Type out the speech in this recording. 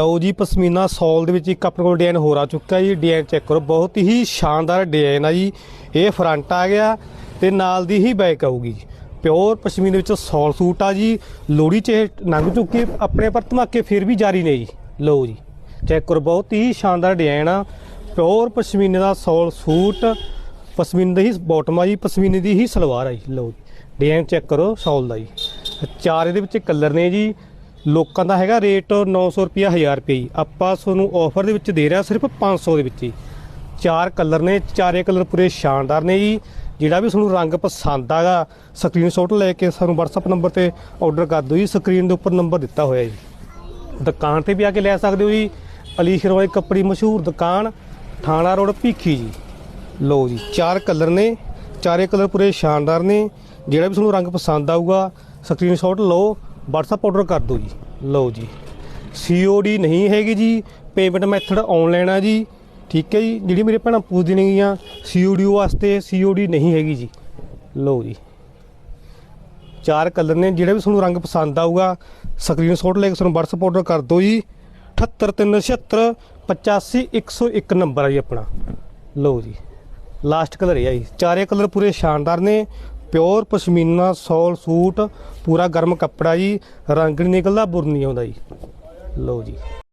ਲਓ ਜੀ ਪਸ਼ਮੀਨਾ ਸੌਲ ਦੇ ਵਿੱਚ ਇੱਕ ਆਪਣੇ ਕੋਲ ਡਿਜ਼ਾਈਨ ਹੋਰ ਆ ਚੁੱਕਾ ਜੀ, ਡਿਜ਼ਾਈਨ ਚੈੱਕ ਕਰੋ। ਬਹੁਤ ਹੀ ਸ਼ਾਨਦਾਰ ਡਿਜ਼ਾਈਨ ਆ ਜੀ। ਇਹ ਫਰੰਟ ਆ ਗਿਆ ਤੇ ਨਾਲ ਦੀ ਹੀ ਬੈਕ ਆਊਗੀ ਜੀ। ਪਿਓਰ ਪਸ਼ਮੀਨੇ ਵਿੱਚ ਸੌਲ ਸੂਟ ਆ ਜੀ। ਲੋੜੀ ਚ ਇਹ ਲੰਘ ਚੁੱਕੇ, ਆਪਣੇ ਪਰ ਧਮਾਕੇ ਫਿਰ ਵੀ ਜਾਰੀ ਨੇ ਜੀ। ਲਓ ਜੀ ਚੈੱਕ ਕਰੋ। ਬਹੁਤ ਹੀ ਸ਼ਾਨਦਾਰ ਡਿਜ਼ਾਈਨ ਆ। ਪਿਓਰ ਪਸ਼ਮੀਨੇ ਦਾ ਸੌਲ ਸੂਟ, ਪਸ਼ਮੀਨੇ ਦੀ ਹੀ ਬਾਟਮ ਆ ਜੀ, ਪਸ਼ਮੀਨੇ ਦੀ ਹੀ ਸਲਵਾਰ ਆ ਜੀ। ਲਓ ਜੀ, ਡਿਜ਼ਾਈਨ ਚੈੱਕ ਕਰੋ ਸੌਲ ਦਾ ਜੀ। ਚਾਰ ਇਹਦੇ ਵਿੱਚ ਕਲਰ ਨੇ ਜੀ। ਲੋਕਾਂ ਦਾ ਹੈਗਾ ਰੇਟ 900 ਰੁਪਿਆ 1000 ਰੁਪਏ ਜੀ। ਆਪਾਂ ਤੁਹਾਨੂੰ ਆਫਰ ਦੇ ਵਿੱਚ ਦੇ ਰਿਹਾ ਸਿਰਫ 500 ਦੇ ਵਿੱਚ ਹੀ ਚਾਰ ਕਲਰ ਨੇ, ਚਾਰੇ ਕਲਰ ਪੂਰੇ ਸ਼ਾਨਦਾਰ ਨੇ ਜੀ। ਜਿਹੜਾ ਵੀ ਤੁਹਾਨੂੰ ਰੰਗ ਪਸੰਦ ਆਗਾ ਸਕਰੀਨਸ਼ਾਟ ਲੈ ਕੇ ਸਾਨੂੰ WhatsApp ਨੰਬਰ ਤੇ ਆਰਡਰ ਕਰ ਦਿਓ ਜੀ। ਸਕਰੀਨ ਦੇ ਉੱਪਰ ਨੰਬਰ ਦਿੱਤਾ ਹੋਇਆ ਜੀ। ਦੁਕਾਨ ਤੇ ਵੀ ਆ ਕੇ ਲੈ ਸਕਦੇ ਹੋ ਜੀ। ਅਲੀ ਸ਼ਰਵਾਈ ਕੱਪੜੀ ਮਸ਼ਹੂਰ ਦੁਕਾਨ, ਥਾਣਾ ਰੋਡ, ਭੀਖੀ ਜੀ। ਲਓ ਜੀ, ਚਾਰ ਕਲਰ ਨੇ, ਚਾਰੇ ਕਲਰ ਪੂਰੇ ਸ਼ਾਨਦਾਰ ਨੇ। ਜਿਹੜਾ ਵੀ ਤੁਹਾਨੂੰ ਰੰਗ ਪਸੰਦ ਆਊਗਾ ਸਕਰੀਨਸ਼ਾਟ ਲਓ। WhatsApp ਆਰਡਰ ਕਰ ਦਿਓ ਜੀ। ਲਓ ਜੀ। COD ਨਹੀਂ ਹੈਗੀ ਜੀ। ਪੇਮੈਂਟ ਮੈਥਡ ਆਨਲਾਈਨ ਆ ਜੀ। ਠੀਕ ਹੈ ਜੀ। ਜਿਹੜੀ ਮੇਰੇ ਭੈਣਾਂ ਪੁੱਛਦੀ ਨੇਗੀਆਂ COD ਵਾਸਤੇ COD ਨਹੀਂ ਹੈਗੀ ਜੀ। ਲਓ ਜੀ। ਚਾਰ ਕਲਰ ਨੇ, ਜਿਹੜਾ ਵੀ ਤੁਹਾਨੂੰ ਰੰਗ ਪਸੰਦ ਆਊਗਾ ਸਕਰੀਨਸ਼ਾਟ ਲੈ ਕੇ ਤੁਹਾਨੂੰ WhatsApp ਆਰਡਰ ਕਰ ਦਿਓ ਜੀ। 78376 85101 ਨੰਬਰ ਆ ਜੀ ਆਪਣਾ। ਲਓ ਜੀ। ਲਾਸਟ ਕਲਰ ਇਹ ਆ ਜੀ। ਚਾਰੇ ਕਲਰ ਪੂਰੇ ਸ਼ਾਨਦਾਰ ਨੇ। ਪਿਓਰ ਪਸ਼ਮੀਨਾ ਸੌਲ ਸੂਟ, ਪੂਰਾ ਗਰਮ ਕੱਪੜਾ ਜੀ, ਰੰਗ ਨਹੀਂ ਨਿਕਲਦਾ ਬੁਰ ਨਹੀਂ ਆਉਂਦਾ ਜੀ। ਲਓ ਜੀ।